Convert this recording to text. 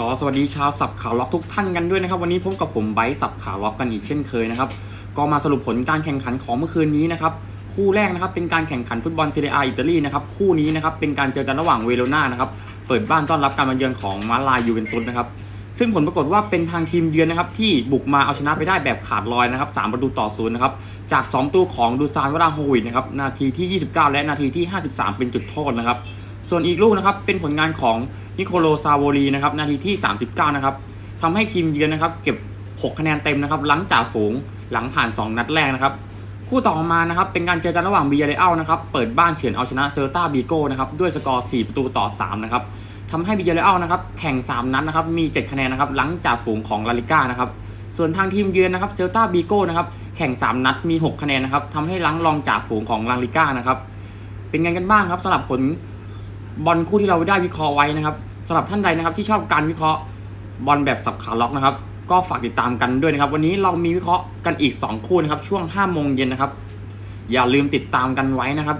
ก็สวัสดีชาวสับข่าวล็อกทุกท่านกันด้วยนะครับ วันนี้พบกับผมไบสับข่าวล็อกกันอีกเช่นเคยนะครับ ก็มาสรุปผลการแข่งขันของเมื่อคืนนี้นะครับคู่แรกนะครับเป็นการแข่งขันฟุตบอลซีเรียอิตาลีนะครับคู่นี้นะครับเป็นการเจอกันระหว่างเวโรนานะครับเปิดบ้านต้อนรับการมาเยือนของมาลายูเวนตุสนะครับซึ่งผลปรากฏว่าเป็นทางทีมเยือนนะครับที่บุกมาเอาชนะไปได้แบบขาดลอยนะครับสามประตูต่อศูนย์นะครับจาก2ประตูของดูซานวราโฮวิชนะครับนาทีที่ 29 และนาทีที่ 53 เป็นจุดโทษนะครับ ส่วนอีกลูกนะครับเป็นผลงานของนิโคโลซาโวลีนะครับนาทีที่ 39 นะครับทำให้ทีมเยือนนะครับเก็บ 6 คะแนนเต็มนะครับหลังจากฝูงหลังผ่าน 2 นัดแรกนะครับคู่ต่อมานะครับเป็นการเจอกันระหว่างบียเรอัลนะครับเปิดบ้านเฉือนเอาชนะเซลตาบีโก้นะครับด้วยสกอร์ 4 ประตูต่อ 3 นะครับทำให้บียเรอัลนะครับแข่ง 3 นัดนะครับมี 7 คะแนนนะครับหลังจากฝูงของลาลิก้านะครับส่วนทางทีมเยือนนะครับเซลตาบีโก้นะครับแข่ง 3 นัดมี 6 คะแนนนะครับทำให้ล้างรองจากฝูงของลาลิก้านะครับเป็นไงกันบ้างครับสำหรับผล บอลคู่ที่เราได้วิเคราะห์ไว้นะครับสำหรับท่านใดนะครับที่ชอบการวิเคราะห์บอลแบบสับขาล็อกนะครับ ก็ฝากติดตามกันด้วยนะครับ วันนี้เรามีวิเคราะห์กันอีก 2 คู่นะครับช่วง5โมงเย็นนะครับอย่าลืมติดตามกันไว้นะครับ